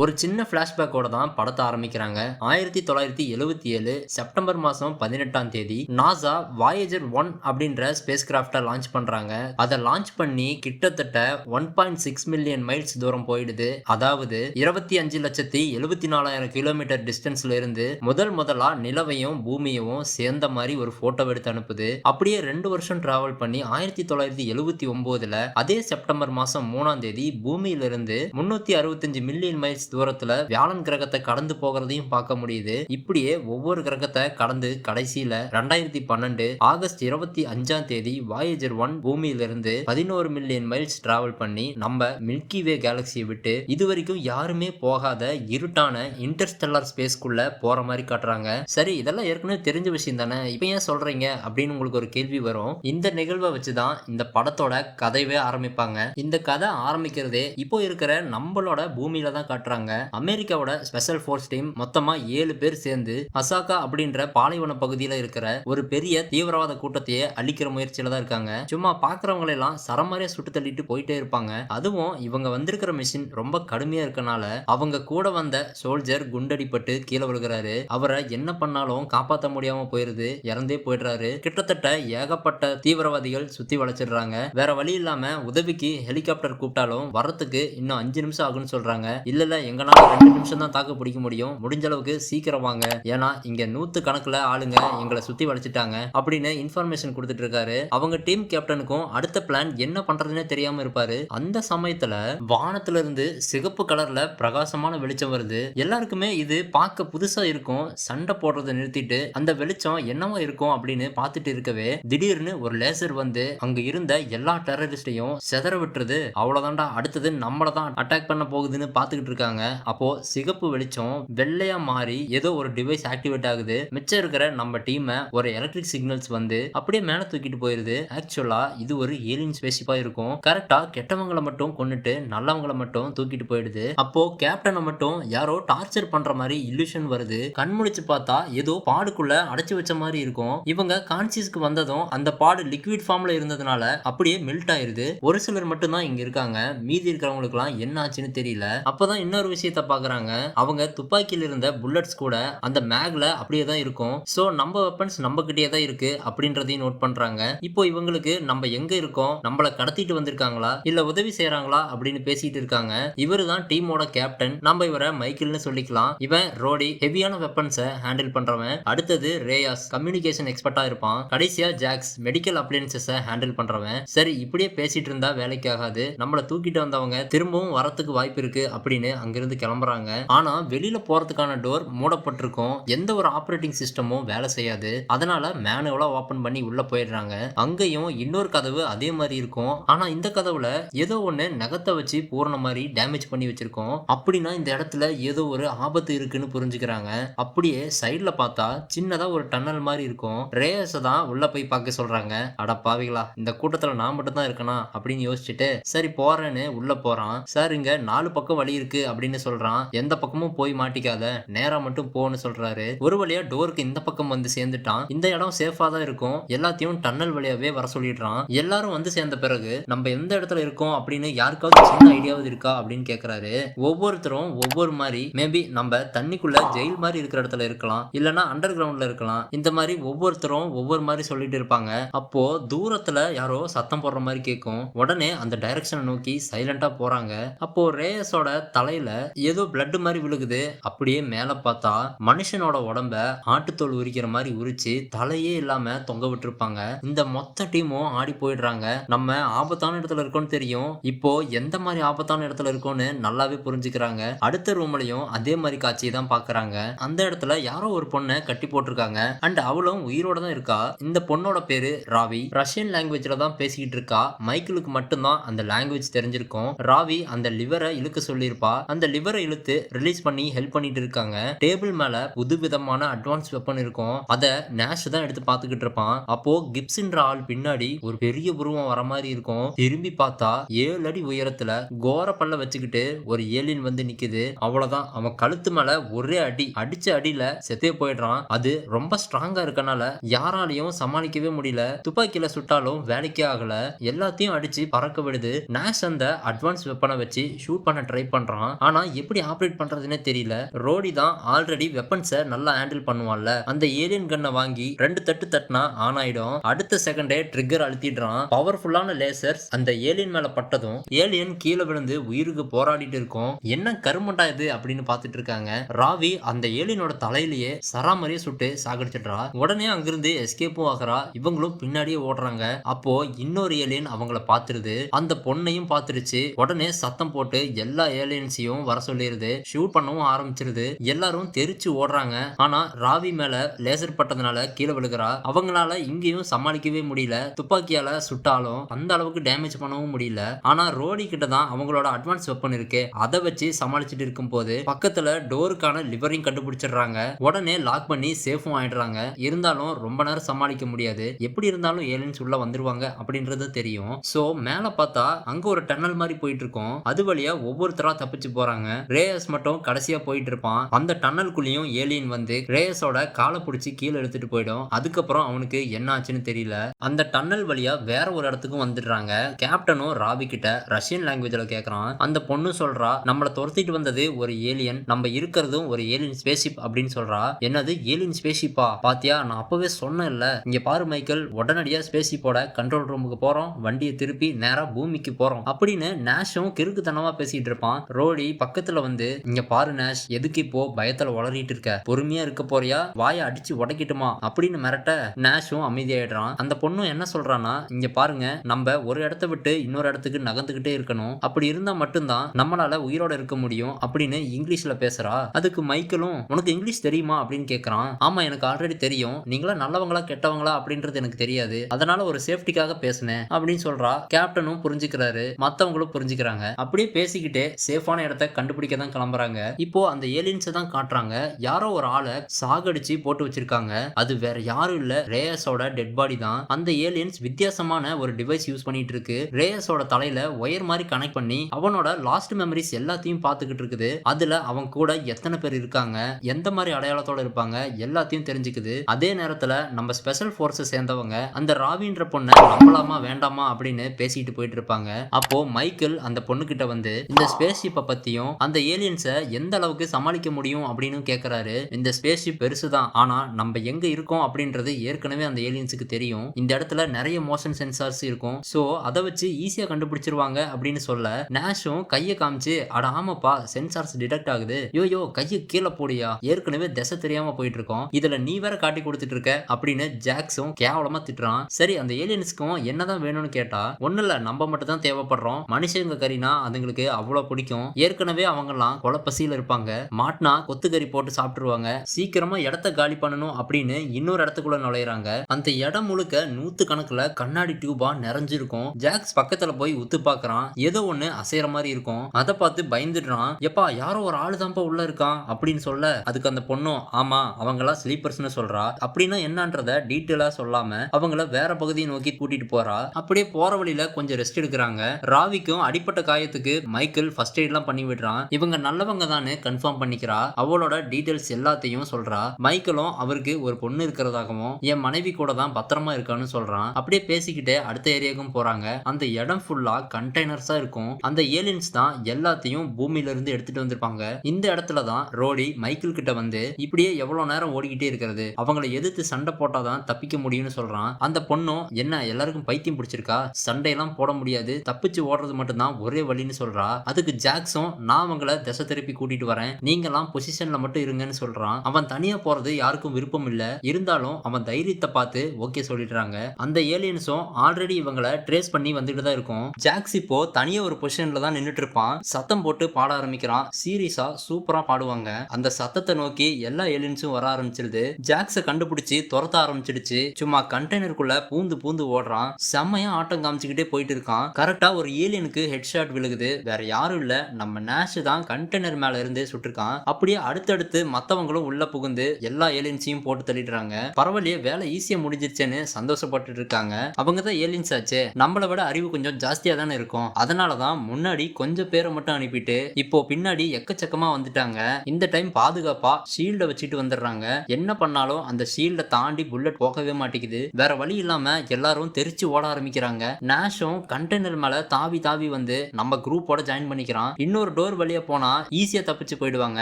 ஒரு சின்ன ஃப்ளாஷ்பேக்கோட தான் படத்தை ஆரம்பிக்கிறாங்க. ஆயிரத்தி தொள்ளாயிரத்தி எழுவத்தி ஏழு செப்டம்பர் மாதம் பதினெட்டாம் தேதி நாசா வாயேஜர் ஒன் அப்படின்ற ஸ்பேஸ் கிராஃப்டை லான்ச் பண்ணுறாங்க அதை லான்ச் பண்ணி கிட்டத்தட்ட one point six million miles தூரம் போயிடுது. அதாவது இருபத்தி அஞ்சு லட்சத்தி எழுபத்தி நாலாயிரம் கிலோமீட்டர் டிஸ்டன்ஸ்ல இருந்து முதல் முதலாக நிலவையும் பூமியவும் சேர்ந்த மாதிரி ஒரு ஃபோட்டோ எடுத்து அனுப்புது. அப்படியே ரெண்டு வருஷம் டிராவல் பண்ணி ஆயிரத்தி தொள்ளாயிரத்தி எழுபத்தி ஒம்போதுல அதே செப்டம்பர் மாதம் மூணாம் தேதி பூமியிலிருந்து முன்னூற்றி அறுபத்தஞ்சு மில்லியன் மைல்ஸ் தூரத்துல வியாழன் கிரகத்தை கடந்து போகிறதையும் பார்க்க முடியுது. இப்படியே ஒவ்வொரு கிரகத்தை கடந்து கடைசியில ரெண்டாயிரத்தி பன்னெண்டு ஆகஸ்ட் இருபத்தி அஞ்சாம் தேதி வாயேஜர் ஒன் பூமியிலிருந்து பதினோரு மில்லியன் மைல்ஸ் டிராவல் பண்ணி நம்ம மில்கி வே கேலக்சியை விட்டு இது வரைக்கும் யாருமே போகாத இருட்டான இன்டர்ஸ்டெல்லார் ஸ்பேஸ்க்குள்ள போற மாதிரி காட்டுறாங்க. சரி இதெல்லாம் ஏற்கனவே தெரிஞ்ச விஷயம் தானே? இப்போ ஏன் சொல்றீங்க? அப்படின்னு உங்களுக்கு ஒரு கேள்வி வரும். இந்த நிகழ்வை வச்சுதான் இந்த படத்தோட கதையவே ஆரம்பிப்பாங்க. இந்த கதை ஆரம்பிக்கிறதே இப்போ இருக்கிற நம்மளோட பூமியில தான் காட்டுறாங்க. அமெரிக்காவோட ஸ்பெஷல் ஃபோர்ஸ் டீம் மொத்தமா ஏழு பேர் சேர்ந்து அசாகா அப்படின்ற பாலைவன பகுதியில இருக்கிற ஒரு பெரிய தீவிரவாத கூட்டத்தையே அழிக்கிற முயற்சியில தான் இருக்காங்க. சும்மா பாக்குறவங்களை எல்லாம் சரமாரியா சுட்டு தள்ளிட்டு போயிட்டே இருப்பாங்க. அதுவும் இவங்க வந்திருக்கிற மிஷின் ரொம்ப கடுமையா இருக்கனால அவங்க கூட வந்த சோல்ஜர் குண்டடிப்பட்டு கீழே விழுகிறாரு. அவரை என்ன பண்ணாலும் காப்பாற்ற முடியாம போயிருது. இறந்தே போயிடுறாரு. கிட்டத்தட்ட ஏகப்பட்ட தீவிரவாதிகள் சுத்தி வளைச்சிடுறாங்க. வேற வழி இல்லாம உதவிக்கு ஹெலிகாப்டர் கூப்பிட்டாலும் வரத்துக்கு இன்னும் அஞ்சு நிமிஷம் ஆகும்னு சொல்றாங்க. இல்ல இல்ல எங்களால் ரெண்டு நிமிஷம் தான் தாக்கு பிடிக்க முடியும். முடிஞ்ச அளவுக்கு சீக்கிரம் வாங்க. ஏன்னா இங்க நூத்து கணக்குல ஆளுங்க எங்களை சுத்தி வளைச்சிட்டாங்க அப்படின்னு இன்ஃபர்மேஷன் கொடுத்துட்டு இருக்காரு. அவங்க டீம் கேப்டனுக்கும் அடுத்த பிளான் என்ன பண்றதுன்னே தெரியாம இருப்பாரு. அந்த சமயத்துல வானத்துல இருந்து சிகப்பு கலர்ல பிரகாசமான வெளிச்சம் வருது. எல்லாருக்குமே இது பார்க்க புதுசா இருக்கும். சண்டை போடுறதை நிறுத்திட்டு அந்த வெளிச்சம் என்னவா இருக்கும் அப்படின்னு பார்த்துட்டு இருக்கவே திடீர்னு ஒரு லேசர் வந்து அங்க இருந்த எல்லா டெரரிஸ்டையும் செதற விட்டுறது அவ்வளவுதான்டா அடுத்தது நம்மள தான் அட்டாக் பண்ண போகுதுன்னு பார்த்துக்கிட்டு இருக்காங்க. அப்போ சிகப்பு வெளிச்சம் வெள்ளையா மாறி ஏதோ ஒரு டிவைஸ் ஆக்டிவேட் ஆகுது. மிச்சம் இருக்கிற நம்ம டீமை ஒரு எலக்ட்ரிக் சிக்னல்ஸ் வந்து அப்படியே மேல தூக்கிட்டு போயிருது. ஆக்சுவலா இது ஒரு ஏலியன் ஸ்பேசிப்பா இருக்கும். கரெக்டா கெட்டவங்களை மட்டும் கொண்டுட்டு நல்லவங்களை மட்டும் தூக்கிட்டு போயிடுது. அப்போ கேப்டனை மட்டும் யாரோ டார்ச்சர் பண்ற மாதிரி இல்லூஷன் வருது. கண் முழிச்சு பார்த்தா ஏதோ பாடுக்குள்ள அடைச்சு வச்ச மாதிரி இருக்கும். இவங்க கான்சியஸ்க்கு வந்ததும் அந்த பாடு லிக்விட் ஃபார்ம்ல இருந்ததுனால அப்படியே மெல்ட் ஆயிருது. ஒரு சிலர் மட்டும் தான் இங்க இருக்காங்க. மீதி இருக்கிறவங்களுக்குலாம் என்ன ஆச்சுன்னு தெரியல. அப்பதான் இன்னொரு விஷயத்த பாக்குறாங்க. அவங்க துப்பாக்கியில இருந்த புல்லட்ஸ் கூட அந்த மேக்ல அப்படியே தான் இருக்கும். சோ நம்ம வெப்பன்ஸ் நம்ம கிட்டே தான் இருக்கு அப்படின்றதையும் நோட் பண்றாங்க. இப்போ இவங்களுக்கு நம்ம எங்க இருக்கோம்? நம்மள கடத்திட்டு வந்திருக்காங்களா? இல்ல உதவி செய்யறாங்களா அப்படின்னு பேசிட்டு இருக்காங்க. இவரு தான் டீமோட கேப்டன் நம்ம இவரை மைக்கிள்னு சொல்லிக்கலாம். இவன் ரோடி ஹெவியான வெப்பன்ஸை ஹேண்டில் பண்றவன். அடுத்தது ரேயாஸ் கம்யூனிகேஷன் எக்ஸ்பர்ட்டா இருப்பான். கடைசியா ஜாக்ஸ் மெடிக்கல் அப்ளையன்சஸை ஹேண்டில் பண்றவன். சரி இப்படியே பேசிட்டு இருந்தா வேலைக்கு ஆகாது. நம்மள தூக்கிட்டு வந்தவங்க திரும்பவும் வரத்துக்கு வாய்ப்பு இருக்கு அப்படின்னு அங்கிருந்து கிளம்புறாங்க. ஆனா வெளியில போறதுக்கான டோர் மூடப்பட்டிருக்கும். எந்த ஒரு ஆப்ரேட்டிங் சிஸ்டமும் வேலை செய்யாது. அதனால மேனுவலா ஓபன் பண்ணி உள்ள போயிடுறாங்க. அங்கேயும் இன்னொரு கதவு அதே மாதிரி இருக்கும். ஆனா இந்த கதவுல ஏதோ ஒண்ணு நகத்தை வச்சு பூரண மாதிரி டேமேஜ் பண்ணி வச்சிருக்கோம். அப்படின்னா இந்த இடத்துல ஏதோ ஒரு ஆபத்து இருக்குன்னு புரிஞ்சுக்கிறாங்க. அப்படியே சைட்ல பார்த்தா சின்னதா ஒரு டன்னல் மாதிரி இருக்கும். ரேயஸ தான் உள்ள போய் பார்க்க சொல்றாங்க. அட பாவிகளா இந்த கூட்டத்துல நான் மட்டும் தான் இருக்கனா? அப்படின்னு யோசிச்சுட்டு சரி போறேன்னு உள்ள போறான். சார் இங்க நாலு பக்கம் வழி இருக்கு அப்படின்னு அப்படின்னு சொல்றான். எந்த பக்கமும் போய் மாட்டிக்காத. நேரா மட்டும் போன்னு சொல்றாரு. ஒரு வழியா டோருக்கு இந்த பக்கம் வந்து சேர்ந்துட்டான். இந்த இடம் சேஃபா தான் இருக்கும். எல்லாத்தையும் டன்னல் வழியாவே வர சொல்லிடுறான். எல்லாரும் வந்து சேர்ந்த பிறகு நம்ம எந்த இடத்துல இருக்கோம் அப்படின்னு யாருக்காவது சின்ன ஐடியாவது இருக்கா அப்படின்னு கேக்குறாரு. ஒவ்வொருத்தரும் ஒவ்வொரு மாதிரி மேபி நம்ம தண்ணிக்குள்ள ஜெயில் மாதிரி இருக்கிற இடத்துல இருக்கலாம். இல்லனா அண்டர் கிரவுண்ட்ல இருக்கலாம். இந்த மாதிரி ஒவ்வொருத்தரும் ஒவ்வொரு மாதிரி சொல்லிட்டு இருப்பாங்க. அப்போ தூரத்துல யாரோ சத்தம் போடுற மாதிரி கேட்கும் உடனே அந்த டைரக்ஷனை நோக்கி சைலண்டா போறாங்க. அப்போ ரேயஸோட தலையில ஏதோ பிளட் மாதிரி விழுகுது. அப்படியே மேலே பார்த்தா மனுஷனோட உடம்ப ஆட்டுத்தோல் உரிக்கிற மாதிரி உரிச்சு தலையே இல்லாம தொங்க விட்டுருப்பாங்க. இந்த மொத்த டீமும் ஆடி போயிடுறாங்க. நம்ம ஆபத்தான இடத்துல இருக்கோம்னு தெரியும். இப்போ எந்த மாதிரி ஆபத்தான இடத்துல இருக்கோம்னு நல்லாவே புரிஞ்சுக்கிறாங்க. அடுத்த ரூம்லயும் அதே மாதிரி காட்சியை தான் பாக்குறாங்க. அந்த இடத்துல யாரோ ஒரு பொண்ணை கட்டி போட்டிருக்காங்க. அண்ட் அவளும் உயிரோட தான் இருக்கா? இந்த பொண்ணோட பேரு ராவி. ரஷ்யன் லாங்குவேஜ்ல தான் பேசிக்கிட்டு இருக்கா. மைக்கிளுக்கு மட்டும்தான் அந்த லாங்குவேஜ் தெரிஞ்சிருக்கும். ராவி அந்த லிவரை இழுக்க சொல்லியிருப்பா. அந்த லிவரை இழுத்து ரிலீஸ் பண்ணி ஹெல்ப் பண்ணிட்டு இருக்காங்க. டேபிள் மேல புது விதமான அட்வான்ஸ் வெப்பன் இருக்கும். அதை நேஷ் தான் எடுத்து பார்த்துக்கிட்டு இருப்பான். அப்போ கிப்ஸ்ன்ற ஆள் பின்னாடி ஒரு பெரிய உருவம் வர மாதிரி இருக்கும். திரும்பி பார்த்தா ஏழு அடி உயரத்துல கோர பல்ல வச்சுக்கிட்டு ஒரு ஏலியன் வந்து நிக்குது. அவ்வளவுதான். அவன் கழுத்து மேல ஒரே அடி அடிச்ச அடியில செத்தே போயிடுறான். அது ரொம்ப ஸ்ட்ராங்கா இருக்கனால யாராலையும் சமாளிக்கவே முடியல. துப்பாக்கியில சுட்டாலும் வேலைக்கே ஆகல. எல்லாத்தையும் அடிச்சு பறக்க விடுது. நேஷ் அந்த அட்வான்ஸ் வெப்பனை வச்சு ஷூட் பண்ண ட்ரை பண்றான். ஆனா எப்படி ஆப்ரேட் பண்றதுன்னே தெரியல. ரோடி தான் ஆல்ரெடி வெப்பன்ஸை நல்லா ஹேண்டில் பண்ணுவான்ல. அந்த ஏலியன் கன்னை வாங்கி ரெண்டு தட்டு தட்டினா ஆன் ஆயிடும். அடுத்த செகண்டே ட்ரிக்கர் அழுத்திடுறான். பவர்ஃபுல்லான லேசர்ஸ் அந்த ஏலியன் மேல பட்டதும் ஏலியன் கீழே விழுந்து உயிருக்கு போராடிட்டு இருக்கும். என்ன கருமண்டா இது அப்படின்னு பார்த்துட்டு இருக்காங்க. ராவி அந்த ஏலியனோட தலையிலேயே சராமரியே சுட்டு சாகடிச்சிடுறா. உடனே அங்கிருந்து எஸ்கேப்பும் ஆகுறா. இவங்களும் பின்னாடியே ஓடுறாங்க. அப்போ இன்னொரு ஏலியன் அவங்கள பார்த்துருது. அந்த பொண்ணையும் பார்த்துருச்சு. உடனே சத்தம் போட்டு எல்லா ஏலியன்ஸையும் வர சொல்லிடுது ஷூட் பண்ணவும் ஆரம்பிச்சிருது. எல்லாரும் தெரிச்சு ஓடுறாங்க. ஆனா ராவி மேல லேசர் பட்டதுனால கீழே விழுகிறா. அவங்களால இங்கேயும் சமாளிக்கவே முடியல. துப்பாக்கியால சுட்டாலும் அந்த அளவுக்கு டேமேஜ் பண்ணவும் முடியல. ஆனா ரோடி கிட்ட தான் அவங்களோட அட்வான்ஸ் வெப்பன் இருக்கு. அதை வச்சு சமாளிச்சுட்டு இருக்கும் போது பக்கத்துல டோருக்கான லிவரையும் கண்டுபிடிச்சிடுறாங்க. உடனே லாக் பண்ணி சேஃபும் ஆயிடுறாங்க. இருந்தாலும் ரொம்ப நேரம் சமாளிக்க முடியாது. எப்படி இருந்தாலும் ஏலியன்ஸ் உள்ள வந்துருவாங்க அப்படின்றது தெரியும். சோ மேல பார்த்தா அங்க ஒரு டன்னல் மாதிரி போயிட்டு இருக்கும். அது வழியா ஒவ்வொருத்தரா தப்பிச்சு போறாங்க ரேயஸ் மட்டும் கடைசியா போயிட்டு இருப்பான். அந்த டன்னலுக்குள்ளேயும் ஏலியன் வந்து ரேயஸோட காலை பிடிச்சி கீழே எடுத்துட்டு போயிடும். அதுக்கப்புறம் அவனுக்கு என்ன ஆச்சுன்னு தெரியல. அந்த டன்னல் வழியா வேற ஒரு இடத்துக்கும் வந்துடுறாங்க. கேப்டனும் ராபி கிட்ட ரஷ்யன் லாங்குவேஜ்ல கேக்குறான். அந்த பொண்ணு சொல்றா நம்மள துரத்திட்டு வந்தது ஒரு ஏலியன். நம்ம இருக்கிறதும் ஒரு ஏலியன் ஸ்பேஸ்ஷிப் அப்படின்னு சொல்றா. என்னது ஏலியன் ஸ்பேஸ்ஷிப்பா பாத்தியா? நான் அப்பவே சொன்னேன்ல. இங்க பாரு மைக்கேல் உடனடியா ஸ்பேஸ்ஷிப்போட கண்ட்ரோல் ரூமுக்கு போறோம். வண்டியை திருப்பி நேரா பூமிக்கு போறோம். அப்படின்னு நேஷும் கிறுக்குத்தனமா பேசிட்டு இருப்பான். ரோடி பக்கத்துல வந்து இங்க பாரு நேஷ் எதுக்கு இப்போ பயத்துல உளறிட்டு இருக்க? பொறுமையா இருக்க போறியா? வாயை அடிச்சு உடைக்கட்டுமா? அப்படின்னு மிரட்ட நேஷும் அமைதியாயிடுறான். அந்த பொண்ணும் என்ன சொல்றான்னா இங்க பாருங்க நம்ம ஒரு இடத்த விட்டு இன்னொரு இடத்துக்கு நகர்ந்துகிட்டே இருக்கணும். அப்படி இருந்தா மட்டும்தான் நம்மளால உயிரோட இருக்க முடியும் அப்படின்னு இங்கிலீஷ்ல பேசுறா. அதுக்கு மைக்கேலும் உனக்கு இங்கிலீஷ் தெரியுமா? அப்படின்னு கேக்குறான். ஆமா எனக்கு ஆல்ரெடி தெரியும். நீங்களா நல்லவங்களா கெட்டவங்களா அப்படின்றது எனக்கு தெரியாது. அதனால ஒரு சேஃப்டிக்காக பேசினேன் அப்படின்னு சொல்றா. கேப்டனும் புரிஞ்சுக்கிறாரு. மத்தவங்களும் புரிஞ்சுக்கிறாங்க. அப்படியே பேசிக்கிட்டே சேஃபான இடத்த கண்டுபிடிக்க தான் கிளம்புறாங்க. இப்போ அந்த ஏலியன்ஸை தான் காட்டுறாங்க. யாரோ ஒரு ஆளை சாகடிச்சு போட்டு வச்சிருக்காங்க. அது வேற யாரும் இல்ல. ரேயஸோட டெட் பாடி தான். அந்த ஏலியன்ஸ் வித்தியாசமான ஒரு டிவைஸ் யூஸ் பண்ணிட்டு இருக்கு. ரேயஸோட தலையில ஒயர் மாதிரி கனெக்ட் பண்ணி அவனோட லாஸ்ட் மெமரிஸ் எல்லாத்தையும் பார்த்துக்கிட்டு இருக்குது. அதுல அவன் கூட எத்தனை பேர் இருக்காங்க? எந்த மாதிரி அடையாளத்தோட இருப்பாங்க? எல்லாத்தையும் தெரிஞ்சுக்குது. அதே நேரத்துல நம்ம ஸ்பெஷல் ஃபோர்ஸை சேர்ந்தவங்க அந்த ராவின்ற பொண்ணை நம்பலாமா வேண்டாமா அப்படின்னு பேசிட்டு போயிட்டு இருப்பாங்க. அப்போ மைக்கேல் அந்த பொண்ணு கிட்ட வந்து இந்த ஸ்பேஸ் ஷிப்பை பத்தியும் அந்த ஏலியன்ஸை எந்த அளவுக்கு சமாளிக்க முடியும் அப்படின்னு கேக்குறாரு. இந்த ஸ்பேஸ் ஷிப் பெருசு தான் ஆனா நம்ம எங்க இருக்கோம் அப்படின்றது ஏற்கனவே அந்த ஏலியன்ஸுக்கு தெரியும். இந்த இடத்துல நிறைய மோஷன் சென்சார்ஸ் இருக்கும். சோ அதை வச்சு ஈஸியா கண்டுபிடிச்சிருவாங்க அப்படின்னு சொல்ல நேஷும் கையை காமிச்சு அட ஆமாப்பா சென்சார்ஸ் டிடெக்ட் ஆகுது. யோ யோ கையை கீழே போடியா? ஏற்கனவே திசை தெரியாம போயிட்டு இருக்கோம் இதுல நீ வேற காட்டி கொடுத்துட்டு இருக்க. அப்படின்னு ஜாக்ஸும் கேவலமா திட்டுறான். சரி அந்த ஏலியன்ஸ்க்கும் என்னதான் வேணும்னு கேட்டா ஒன்னும் இல்ல நம்ம மட்டும் தான் தேவைப்படுறோம். மனுஷங்க கறினா அதுங்களுக்கு அவ்வளவு பிடிக்கும். ஏற்கனவே அவங்கெல்லாம் கொலப்பசியில இருப்பாங்க. மாட்டினா கொத்துக்கறி போட்டு சாப்பிட்டுருவாங்க. சீக்கிரமா இடத்த காலி பண்ணணும் அப்படின்னு இன்னொரு இடத்துக்குள்ள நுழையிறாங்க. அந்த இடம் முழுக்க நூத்து கணக்குல கண்ணாடி டியூபா நிறைஞ்சிருக்கும். ஜாக்ஸ் பக்கத்துல போய் உத்து பாக்குறான். ஏதோ ஒண்ணு அசைற மாதிரி இருக்கும். அதை பார்த்து பயந்துடுறான். எப்பா யாரோ ஒரு ஆளு தான்ப்பா உள்ள இருக்கான் அப்படின்னு சொல்ல அதுக்கு அந்த பொண்ணும் ஆமா அவங்களா ஸ்லீப்பர்ஸ்னு சொல்றா. அப்படின்னா என்னன்றத டீட்டெயிலா சொல்லாம அவங்கள வேற பகுதியை நோக்கி கூட்டிட்டு போறா. அப்படியே போற வழியில கொஞ்சம் ரெஸ்ட் எடுக்கிறாங்க. ராவிக்கும் அடிப்பட்ட காயத்துக்கு மைக்கேல் ஃபர்ஸ்ட் எய்ட்லாம் பண்ணி விடுறான் இவங்க நல்லவங்க தானே கன்ஃபார்ம் பண்ணிக்கிறா. அவளோட டீட்டெயில்ஸ் எல்லாத்தையும் சொல்றா. மைக்கேலும் அவருக்கு ஒரு பொண்ணு இருக்கிறதாகவும் என் மனைவி கூட தான் பத்திரமா இருக்கான்னு சொல்றான். அப்படியே பேசிக்கிட்டு அடுத்த ஏரியாவுக்கும் போறாங்க. அந்த இடம் ஃபுல்லா கண்டெய்னர்ஸா இருக்கும். அந்த ஏலியன்ஸ் தான் எல்லாத்தையும் பூமியில இருந்து எடுத்துட்டு வந்திருப்பாங்க. இந்த இடத்துல தான் ரோடி மைக்கேல் கிட்ட வந்து இப்படியே எவ்வளவு நேரம் ஓடிக்கிட்டே இருக்கிறது? அவங்கள எதிர்த்து சண்டை போட்டாதான் தப்பிக்க முடியும்னு சொல்றான். அந்த பொண்ணும் என்ன எல்லாருக்கும் பைத்தியம் பிடிச்சிருக்கா? சண்டையெல்லாம் போட முடியாது. தப்பிச்சு ஓடுறது மட்டும்தான் ஒரே வழின்னு சொல்றா. அதுக்கு ஜாக்ஸும் நான் அவங்கள திசை திருப்பி கூட்டிட்டு வரேன். நீங்கெல்லாம் பொசிஷன்ல மட்டும் இருங்கன்னு சொல்றான். அவன் தனியா போறது யாருக்கும் விருப்பம் இல்ல. இருந்தாலும் அவன் தைரியத்தை பார்த்து ஓகே சொல்லிடுறாங்க. அந்த ஏலியன்ஸும் ஆல்ரெடி இவங்கள ட்ரேஸ் பண்ணி வந்துட்டு தான் இருக்கும். ஜாக்ஸ் இப்போ தனியா ஒரு பொசிஷன்ல தான் நின்றுட்டு இருப்பான். சத்தம் போட்டு பாட ஆரம்பிக்கிறான். சீரியஸா சூப்பரா பாடுவாங்க. அந்த சத்தத்தை நோக்கி எல்லா ஏலியன்ஸும் வர ஆரம்பிச்சிருது. ஜாக்ஸை கண்டுபிடிச்சு துரத்த ஆரம்பிச்சிடுச்சு. சும்மா கண்டெய்னருக்குள்ள பூந்து பூந்து ஓடுறான். செம்மையா ஆட்டம் காமிச்சுக்கிட்டே போயிட்டு இருக்கான். கரெக்டா ஒரு ஏலியனுக்கு ஹெட் ஷாட் விழுகுது. வேற யாரும் இல்ல. நம்ம நேஷ் தான் கண்டெய்னர் மேல இருந்து சுட்டிருக்கான். அப்படியே அடுத்தடுத்து மத்தவங்களும் உள்ள புகுந்து எல்லா ஏலியன்ஸையும் போட்டு தள்ளிடுறாங்க. பரவாயில்லையே வேலை ஈஸியா முடிஞ்சிருச்சேன்னு சந்தோஷப்பட்டுட்டு இருக்காங்க. அவங்க தான் ஏலியன்ஸ் ஆச்சு. நம்மளை விட அறிவு கொஞ்சம் ஜாஸ்தியா தானே இருக்கும். அதனாலதான் முன்னாடி கொஞ்சம் பேரை மட்டும் அனுப்பிட்டு இப்போ பின்னாடி எக்கச்சக்கமா வந்துட்டாங்க. இந்த டைம் பாதுகாப்பா ஷீல்டை வச்சுட்டு வந்துடுறாங்க. என்ன பண்ணாலும் அந்த ஷீல்டை தாண்டி புல்லட் போகவே மாட்டேங்குது. வேற வழி இல்லாம எல்லாரும் தெரிச்சு ஓட ஆரம்பிக்கிறாங்க. நேஷும் கண்டெய்னர் மேல தாவி தாவி வந்து நம்ம குரூப்போட ஜாயின் பண்ணிக்கிறான். இன்னொரு டோர் வழியா போனா ஈஸியா தப்பிச்சு போயிடுவாங்க.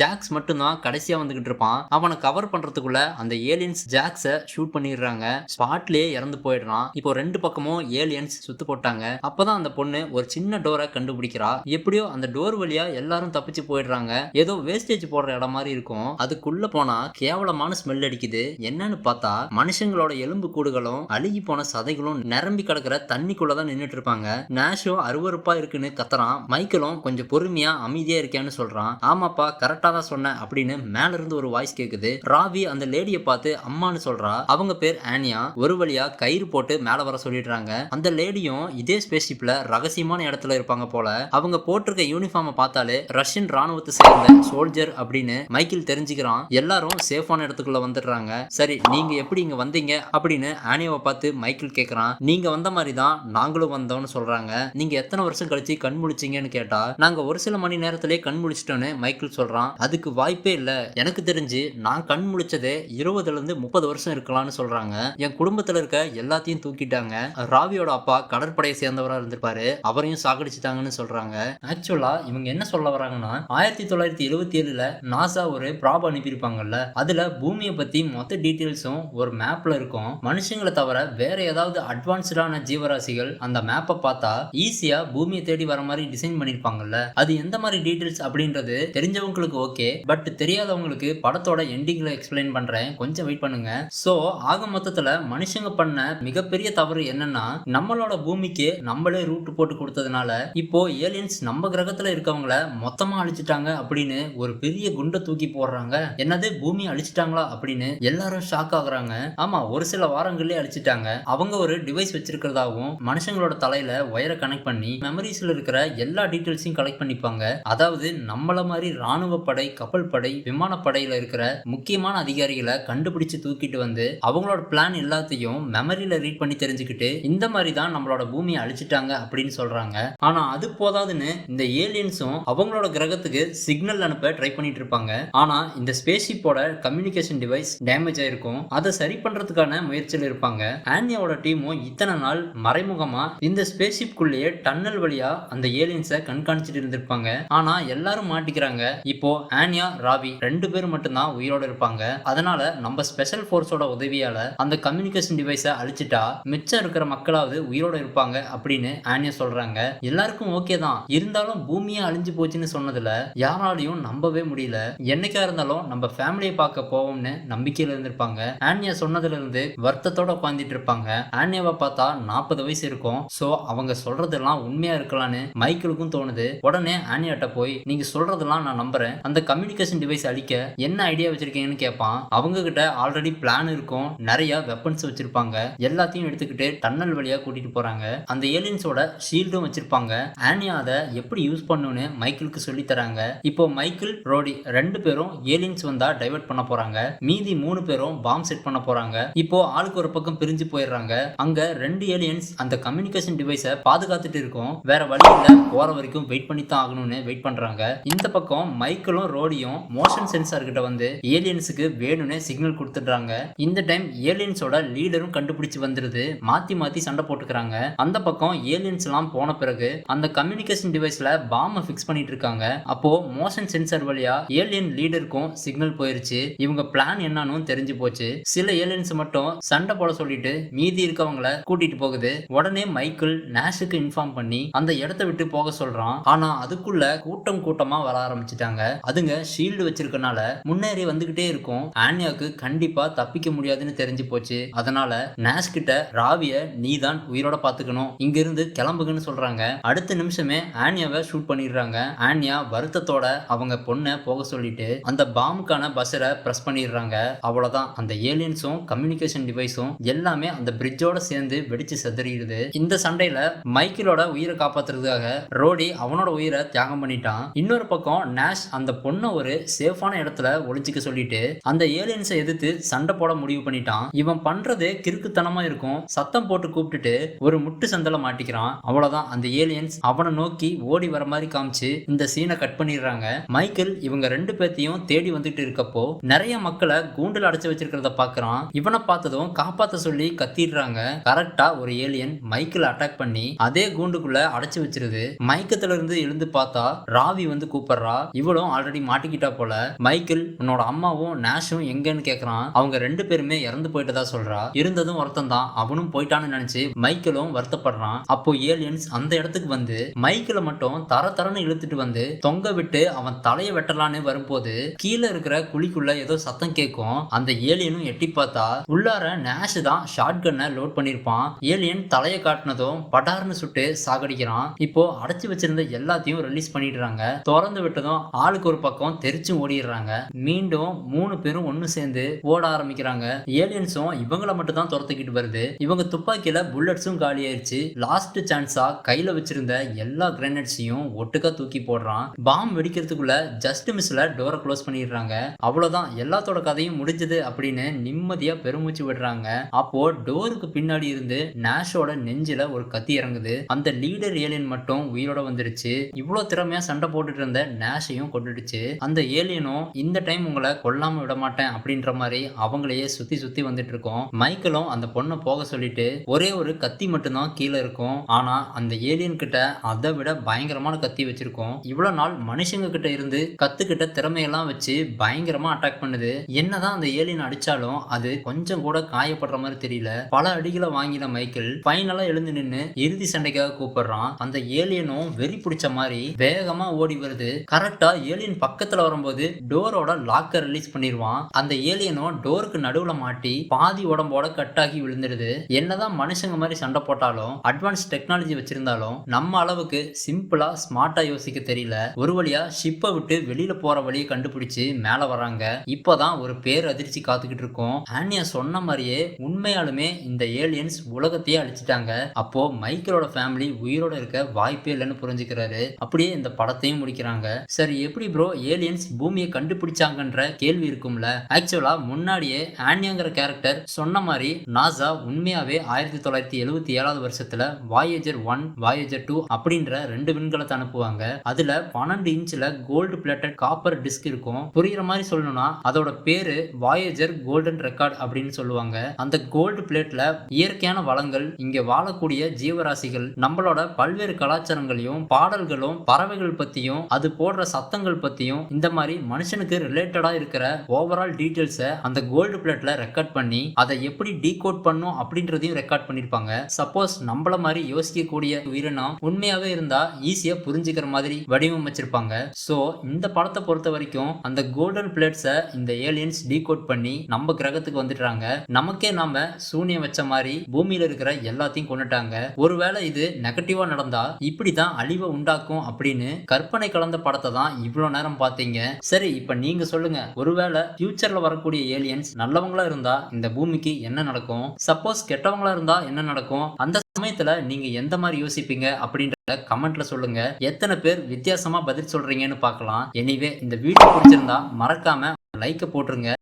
ஜாக்ஸ் மட்டும்தான் கடைசியா வந்துகிட்டு இருப்பான். அவனை கவர் பண்றதுக்குள்ள அந்த ஏலியன்ஸ் ஜாக்ஸ ஷூட் பண்ணிடுறாங்க. ஸ்பாட்லயே இறந்து போயிடுறான். இப்போ ரெண்டு பக்கமும் ஏலியன்ஸ் சுத்து போட்டாங்க. அப்பதான் அந்த பொண்ணு ஒரு சின்ன டோரை கண்டுபிடிக்கிறா. எப்படியோ அந்த டோர் வழியா எல்லாரும் தப்பிச்சு போயிடுறாங்க. ஏதோ வேஸ்டேஜ் போடுற இடம் மாதிரி இருக்கும். அதுக்குள்ள போனா கேவலமான ஸ்மெல் அடிக்குது. என்னன்னு பார்த்தா மனுஷங்களோட எலும்பு கூடுகளும் அழுகி போன சதைகளும் நிரம்பி கிடக்குற தண்ணிக்குள்ளதான் நின்னுட்டு இருப்பாங்க. நேஷும் அருவருப்பா இருக்குன்னு கத்துறான். மைக்கேலும் கொஞ்சம் பொறுமையா அமைதியா இருக்கேன்னு சொல்றான். ஆமாப்பா கரெக்டா தான் சொன்னேன் அப்படின்னு மேல இருந்து ஒரு வாய்ஸ் கேக்குது. ராவி அந்த லேடியை பார்த்து அம்மான்னு சொல்றா. அவங்க பேர் ஆனியா. ஒரு வழியா கயிறு போட்டு மேல வர சொல்லிடுறாங்க. அந்த லேடியும் இதே ஸ்பேஸ்ஷிப்ல ரகசியமான இடத்துல இருப்பாங்க போல. அவங்க போட்டிருக்க யூனிஃபார்மை பார்த்தாலே ரஷ்யன் ராணுவத்தை சேர்ந்த சோல்ஜர் அப்படின்னு மைக்கேல் தெரிஞ்சுக்கிறான். எல்லாரும் சேஃபான இடத்துக்குள்ள வந்துடுறாங்க. சரி நீங்க எப்படி இங்க வந்தீங்க? அப்படின்னு ஆனியாவை பார்த்து மைக்கேல் கேக்குறான். நீங்க வந்த மாதிரி தான் நாங்களும் வந்தோம்னு சொல்றாங்க. நீங்க எத்தனை வருஷம் கழிச்சு கண் முழிச்சீங்கன்னு கேட்டா நாங்க ஒரு சில மணி நேரத்திலே கண் முழிச்சிட்டோன்னு மைக்கேல் சொல்கிறான் அதுக்கு வாய்ப்பே இல்லை. எனக்கு தெரிஞ்சு நான் கண் முழிச்சதே இருபதுலேருந்து முப்பது வருஷம் இருக்கலாம்னு சொல்கிறாங்க என் குடும்பத்தில் இருக்க எல்லாத்தையும் தூக்கிட்டாங்க. ராவியோட அப்பா கடற்படையை சேர்ந்தவராக இருந்திருப்பாரு. அவரையும் சாகடிச்சிட்டாங்கன்னு சொல்கிறாங்க ஆக்சுவலாக இவங்க என்ன சொல்ல வராங்கன்னா ஆயிரத்தி தொள்ளாயிரத்தி எழுபத்தி ஏழில் நாசா ஒரு ப்ராப் அனுப்பியிருப்பாங்கல்ல அதில் பூமியை பற்றி மொத்த டீட்டெயில்ஸும் ஒரு மேப்பில் இருக்கும். மனுஷங்களை தவிர வேற ஏதாவது அட்வான்ஸ்டான ஜீவராசிகள் அந்த மேப்பை பார்த்தா ஈஸியாக பூமியை தேடி வர மாதிரி டிசைன் பண்ணியிருப்பாங்கல்ல அது எந்த மாதிரி டீட்டெயில்ஸ் அப்படின்றது தெரிஞ்சவங்களுக்கு ஓகே பட் தெரியாதவங்களுக்கு படத்தோட எண்டிங்ல எக்ஸ்பிளைன் பண்றேன். கொஞ்சம் வெயிட் பண்ணுங்க. சோ ஆக மொத்தத்துல மனுஷங்க பண்ண மிகப்பெரிய தவறு என்னன்னா நம்மளோட பூமிக்கு நம்மளே ரூட் போட்டு கொடுத்ததுனால இப்போ ஏலியன்ஸ் நம்ம கிரகத்துல இருக்கவங்கள மொத்தமா அழிச்சிட்டாங்க அப்படின்னு ஒரு பெரிய குண்டை தூக்கி போடுறாங்க. என்னது? பூமி அழிச்சிட்டாங்களா அப்படின்னு எல்லாரும் ஷாக் ஆகுறாங்க. ஆமா ஒரு சில வாரங்களே அழிச்சிட்டாங்க. அவங்க ஒரு டிவைஸ் வச்சிருக்கிறதாவும் மனுஷங்களோட தலையில ஒயரை கனெக்ட் பண்ணி மெமரிஸ்ல இருக்கிற எல்லா டீட்டெயில்ஸையும் கலெக்ட் பண்ணி பண்ணிப்பாங்க அதாவது நம்மள மாதிரி ராணுவ படை கப்பல் படை விமானப்படையில இருக்கிற முக்கியமான அதிகாரிகளை கண்டுபிடிச்சு தூக்கிட்டு வந்து அவங்களோட பிளான் எல்லாத்தையும் மெமரியில ரீட் பண்ணி தெரிஞ்சுக்கிட்டு இந்த மாதிரி தான் நம்மளோட பூமியை அழிச்சிட்டாங்க அப்படின்னு சொல்றாங்க. ஆனா அது போதாதுன்னு இந்த ஏலியன்ஸும் அவங்களோட கிரகத்துக்கு சிக்னல் அனுப்ப ட்ரை பண்ணிட்டு இருப்பாங்க. ஆனா இந்த ஸ்பேஸ்ஷிப்போட கம்யூனிகேஷன் டிவைஸ் டேமேஜ் ஆயிருக்கும். அதை சரி பண்றதுக்கான முயற்சியில் இருப்பாங்க. ஆன்யாவோட டீமும் இத்தனை நாள் மறைமுகமா இந்த ஸ்பேஸ்ஷிப்குள்ளேயே டன்னல் வழியா அந்த ஏலியன்ஸை கண்காணிச்சிட்டு இருப்பாங்க. ஆனா எல்லாரும் மாட்டிக்கிறாங்க. இப்போ ஆன்யா ராவி ரெண்டு பேரும் மட்டும்தான் உயிரோட இருப்பாங்க. அதனால நம்ம ஸ்பெஷல் ஃபோர்ஸோட உதவியால அந்த கம்யூனிகேஷன் டிவைஸை அழிச்சிட்டா மிச்சம் இருக்கிற மக்களாவது உயிரோட இருப்பாங்க அப்படின்னு ஆன்யா சொல்றாங்க. எல்லாருக்கும் ஓகே தான். இருந்தாலும் பூமியே அழிஞ்சு போச்சுன்னு சொன்னதுல யாராலையும் நம்பவே முடியல. என்னைக்கா இருந்தாலும் நம்ம ஃபேமிலியை பார்க்க போவோம்னு நம்பிக்கையில இருந்திருப்பாங்க. ஆன்யா சொன்னதுல இருந்து வருத்தத்தோட உட்காந்துட்டு இருப்பாங்க. ஆன்யாவை பார்த்தா நாற்பது வயசு இருக்கும். சோ அவங்க சொல்றதெல்லாம் உண்மையா இருக்கலாம்னு மைக்கேலுக்கும் தோணுது. உடனே ஆனியாட்ட போய் நீங்க சொல்றதெல்லாம் நான் நம்புறேன். அந்த கம்யூனிகேஷன் டிவைஸ் அழிக்க என்ன ஐடியா வச்சிருக்கீங்கன்னு கேட்பான் அவங்க கிட்ட ஆல்ரெடி பிளான் இருக்கும். நிறைய வெப்பன்ஸ் வச்சிருப்பாங்க. எல்லாத்தையும் எடுத்துக்கிட்டு டன்னல் வழியா கூட்டிட்டு போறாங்க. அந்த ஏலியன்ஸோட ஷீல்டும் வச்சிருப்பாங்க. ஆனியா அதை எப்படி யூஸ் பண்ணணும்னு மைக்கிளுக்கு சொல்லி தராங்க. இப்போ மைக்கேல் ரோடி ரெண்டு பேரும் ஏலியன்ஸ் வந்தா டைவர்ட் பண்ண போறாங்க. மீதி மூணு பேரும் பாம் செட் பண்ண போறாங்க. இப்போ ஆளுக்கு ஒரு பக்கம் பிரிஞ்சு போயிடுறாங்க. அங்க ரெண்டு ஏலியன்ஸ் அந்த கம்யூனிகேஷன் டிவைஸை பாதுகாத்துட்டு இருக்கும். வேற வழி இல்ல போற வரைக்கும் வெயிட் பண்ணி தான் ஆகணும்னு வெயிட் பண்றாங்க. இந்த பக்கம் மைக்கேலும் ரோடியும் மோஷன் சென்சார் கிட்ட வந்து ஏலியன்ஸுக்கு வேணும்னு சிக்னல் கொடுத்துடுறாங்க. இந்த டைம் ஏலியன்ஸோட லீடரும் கண்டுபிடிச்சு வந்துருது. மாத்தி மாத்தி சண்டை போட்டுக்கிறாங்க. அந்த பக்கம் ஏலியன்ஸ் எல்லாம் போன பிறகு அந்த கம்யூனிகேஷன் டிவைஸ்ல பாம்பை ஃபிக்ஸ் பண்ணிட்டு இருக்காங்க. அப்போ மோஷன் சென்சார் வழியா ஏலியன் லீடருக்கும் சிக்னல் போயிருச்சு. இவங்க பிளான் என்னன்னு தெரிஞ்சு போச்சு. சில ஏலியன்ஸ் மட்டும் சண்டை போட சொல்லிட்டு மீதி இருக்கவங்கள கூட்டிட்டு போகுது. உடனே மைக்கேல் நேஷுக்கு இன்ஃபார்ம் பண்ணி அந்த இடத்த விட்டு போக சொல்றான். ஆனா அதுக்குள்ள கூட்டம் கூட்டமா வர ஆரம்பிச்சிட்டாங்க. அதுங்க ஷீல்டு வச்சிருக்கனால முன்னேறி வந்துகிட்டே இருக்கும். ஆன்யாக்கு கண்டிப்பா தப்பிக்க முடியாதுன்னு தெரிஞ்சு போச்சு. அதனால நேஷ் கிட்ட ராவிய நீ தான் உயிரோட பாத்துக்கணும். இங்க இருந்து கிளம்புங்கன்னு சொல்றாங்க. அடுத்த நிமிஷமே ஆன்யாவை ஷூட் பண்ணிடுறாங்க. ஆன்யா வருத்தத்தோட அவங்க பொண்ணை போக சொல்லிட்டு அந்த பாம்புக்கான பஸ்ஸரை பிரஸ் பண்ணிடுறாங்க. அவ்வளவுதான். அந்த ஏலியன்ஸும் கம்யூனிகேஷன் டிவைஸும் எல்லாமே அந்த பிரிட்ஜோட சேர்ந்து வெடிச்சு செதறிடுது. இந்த சண்டையில மைக்கிளோட உயிரை காப்பாத்துறதுக்காக ரோடி அவனோட உயிரை தியாகம் பண்ணிட்டான். இன்னொரு பக்கம் நேஷ் அந்த பொண்ணை ஒரு சேஃபான இடத்துல ஒளிச்சுக்க சொல்லிட்டு அந்த ஏலியன்ஸை எதிர்த்து சண்டை போட முடிவு பண்ணிட்டான். இவன் பண்றது கிறுக்குத்தனமா இருக்கும். சத்தம் போட்டு கூப்பிட்டுட்டு ஒரு முட்டு சந்தல மாட்டிக்கிறான். அவ்வளவுதான். அந்த ஏலியன்ஸ் அவனை நோக்கி ஓடி வர மாதிரி காமிச்சு இந்த சீனை கட் பண்ணிடுறாங்க. மைக்கேல் இவங்க ரெண்டு பேர்த்தையும் தேடி வந்துட்டு இருக்கப்போ நிறைய மக்களை கூண்டில் அடைச்சு வச்சிருக்கிறத பாக்குறான். இவனை பார்த்ததும் காப்பாத்த சொல்லி கத்திடுறாங்க. கரெக்டா ஒரு ஏலியன் மைக்கேல் அட்டாக் பண்ணி அதே கூண்டுக்குள்ள அடைச்சு வச்சிருது. மயக்கத்துல இருந்து எழுந்து பார்த்தா ராவி வந்து கூப்பிடுறா இவளும் ஆல்ரெடி மாட்டிக்கிட்டா போல. மைக்கேல் உன்னோட அம்மாவும் நேஷும் எங்கன்னு கேக்குறான். அவங்க ரெண்டு பேருமே இறந்து போயிட்டதா சொல்றா. இருந்ததும் ஒருத்தன் தான் அவனும் போயிட்டான்னு நினைச்சு மைக்கேலும் வருத்தப்படுறான். அப்போ ஏலியன்ஸ் அந்த இடத்துக்கு வந்து மைக்கேல மட்டும் தர தரன்னு இழுத்துட்டு வந்து தொங்க விட்டு அவன் தலையை வெட்டலான்னு வரும்போது கீழே இருக்கிற குழிக்குள்ள ஏதோ சத்தம் கேட்கும். அந்த ஏலியனும் எட்டி பார்த்தா உள்ளார நேஷ் தான் ஷார்ட் கன்னை லோட் பண்ணிருப்பான். ஏலியன் தலையை காட்டினதும் படார்னு சுட்டு சாகடிக்கிறான். இப்போ அடைச்சு வச்சிருந்த எல்லாத்தையும் ரிலீஸ் பண்ணிடுறாங்க. திறந்து விட்டதும் ஆளுக்கு ஒரு பக்கம் தெரிச்சும் ஓடிடுறாங்க. மீண்டும் மூணு பேரும் ஒன்னு சேர்ந்து ஓட ஆரம்பிக்கிறாங்க. ஏலியன்ஸும் இவங்கள மட்டும் தான் துரத்துக்கிட்டு வருது. இவங்க துப்பாக்கியில புல்லட்ஸும் காலி ஆயிருச்சு லாஸ்ட் சான்ஸா கையில வச்சிருந்த எல்லா கிரனேட்ஸையும் ஒட்டுக்கா தூக்கி போடுறான். பாம் வெடிக்கிறதுக்குள்ள ஜஸ்ட் மிஸ்ல டோரை க்ளோஸ் பண்ணிடுறாங்க. அவ்வளவுதான். எல்லாத்தோட கதையும் முடிஞ்சது அப்படின்னு நிம்மதியா பெருமூச்சு விடுறாங்க. அப்போ டோருக்கு பின்னாடி இருந்து நேஷோட நெஞ்சில ஒரு கத்தி இறங்குது. அந்த லீடர் ஏலியன் மட்டும் உயிரோட வந்துருச்சு. இவ்வளவு திறமையா சண்டை போட்டுட்டு இருந்த நேஷையும் கொண்டுடுச்சு. அந்த ஏலியனும் இந்த டைம் உங்களை கொல்லாம விட மாட்டேன் அப்படின்ற மாதிரி அவங்களையே சுத்தி சுத்தி வந்துட்டு இருக்கோம். மைக்கேலும் அந்த பொண்ணை போக சொல்லிட்டு ஒரே ஒரு கத்தி மட்டும்தான் கீழே இருக்கும். ஆனா அந்த ஏலியன் கிட்ட அதை விட பயங்கரமான கத்தி வச்சிருக்கோம். இவ்வளவு நாள் மனுஷங்க கிட்ட இருந்து கத்துக்கிட்ட திறமையெல்லாம் வச்சு பயங்கரமா அட்டாக் பண்ணுது. என்னதான் அந்த ஏலியன் அடிச்சாலும் அது கொஞ்சம் கூட காயப்படுற மாதிரி தெரியல. பல அடிகளை வாங்கின மைக்கேல் ஃபைனலா எழுந்து நின்று இறுதி சண்டைக்காக கூப்பிடுறான். அந்த ஏலியனும் வெறி பிடிச்ச மாதிரி வேகமா ஓடி வருது. கரெக்டா ஏலியன் பக்கத்துல வரும்போது டோரோட லாக்கர் ரிலீஸ் பண்ணிடுவான் அந்த ஏலியனும் டோருக்கு நடுவுல மாட்டி பாதி உடம்போட கட்டாகி விழுந்துடுது என்னதான் மனுஷங்க மாதிரி சண்டை போட்டாலும் அட்வான்ஸ் டெக்னாலஜி வச்சிருந்தாலும் நம்ம அளவுக்கு சிம்பிளா ஸ்மார்ட்டா யோசிக்க தெரியல. ஒரு வழியா ஷிப்பை விட்டு வெளியில போற வழியை கண்டுபிடிச்சு மேல வராங்க இப்போதான் ஒரு பேர் அதிர்ச்சி காத்துக்கிட்டு இருக்கோம். ஆனியா சொன்ன மாதிரியே உண்மையாலுமே இந்த ஏலியன்ஸ் உலகத்தையே அழிச்சிட்டாங்க. அப்போ மைக்கேலோட ஃபேமிலி உயிரோட இருக்க வாய்ப்பே இல்லைன்னு புரிஞ்சுக்கிறாரு. அப்படியே இந்த படத்தையும் முடிக்கிறாங்க. சரி எப்படி ப்ரோ ஏலியன்ஸ் பூமியை கண்டுபிடிச்சாங்கன்ற கேள்வி இருக்கும்ல. ஆக்சுவலா முன்னாடியே ஆன்யாங்கிற கேரக்டர் சொன்ன மாதிரி நாசா உண்மையாவே ஆயிரத்தி தொள்ளாயிரத்தி எழுபத்தி ஏழாவது வருஷத்துல வாயேஜர் ஒன் வாயேஜர் டூ அப்படின்ற ரெண்டு விண்கலத்தை அனுப்புவாங்க. அதுல பன்னெண்டு இன்ச்ல கோல்டு பிளேட்டட் காப்பர் டிஸ்க் இருக்கும். புரியுற மாதிரி சொல்லணும்னா அதோட பேரு வாயேஜர் கோல்டன் ரெக்கார்ட் அப்படின்னு சொல்லுவாங்க. அந்த கோல்டு பிளேட்ல இயற்கையான வளங்கள் இங்க வாழக்கூடிய ஜீவராசிகள் நம்மளோட பல்வேறு கலாச்சாரங்களையும் பாடல்களும் பறவைகள் பற்றியும் அது போடுற சத்தங்கள் பற்றியும் இந்த மாதிரி மனுஷனுக்கு ரிலேட்டடாக இருக்கிற ஓவரால் டீட்டெயில்ஸை அந்த கோல்டு பிளேட்டில் ரெக்கார்ட் பண்ணி அதை எப்படி டீகோட் பண்ணும் அப்படின்றதையும் ரெக்கார்ட் பண்ணியிருப்பாங்க சப்போஸ் நம்மள மாதிரி யோசிக்கக்கூடிய உயிரினம் உண்மையாகவே இருந்தால் ஈஸியாக புரிஞ்சுக்கிற மாதிரி வடிவமைச்சிருப்பாங்க. ஸோ இந்த படத்தை பொறுத்த வரைக்கும் அந்த கோல்டன் பிளேட்ஸை இந்த ஏலியன்ஸ் டீகோட் பண்ணி நம்ம கிரகத்துக்கு வந்துடுறாங்க. நமக்கே நாம சூனியம் வச்ச மாதிரி பூமியில் இருக்கிற எல்லாத்தையும் கொண்டுட்டாங்க ஒருவேளை இது நெகட்டிவா நடந்தா இப்படிதான் அழிவை உண்டாக்கும் அப்படின்னு கற்பனை கலந்த படத்தை தான் இவ்வளவு நேரம் பார்த்தீங்க. சரி இப்ப நீங்க சொல்லுங்க. ஒருவேளை ஃபியூச்சர்ல வரக்கூடிய ஏலியன்ஸ் நல்லவங்களா இருந்தா இந்த பூமிக்கு என்ன நடக்கும்? சப்போஸ் கெட்டவங்களா இருந்தா என்ன நடக்கும்? அந்த சமயத்துல நீங்க எந்த மாதிரி யோசிப்பீங்க அப்படின்றத கமெண்ட்ல சொல்லுங்க. எத்தனை பேர் வித்தியாசமா பதில் சொல்றீங்கன்னு பார்க்கலாம். எனிவே இந்த வீடியோ பிடிச்சிருந்தா மறக்காம லைக்கை போட்டுருங்க.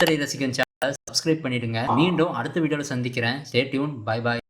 திரை ரசிகன் சேனல் சப்ஸ்கிரைப் பண்ணிடுங்க. மீண்டும் அடுத்த வீடியோல சந்திக்கிறேன். Stay tune bye bye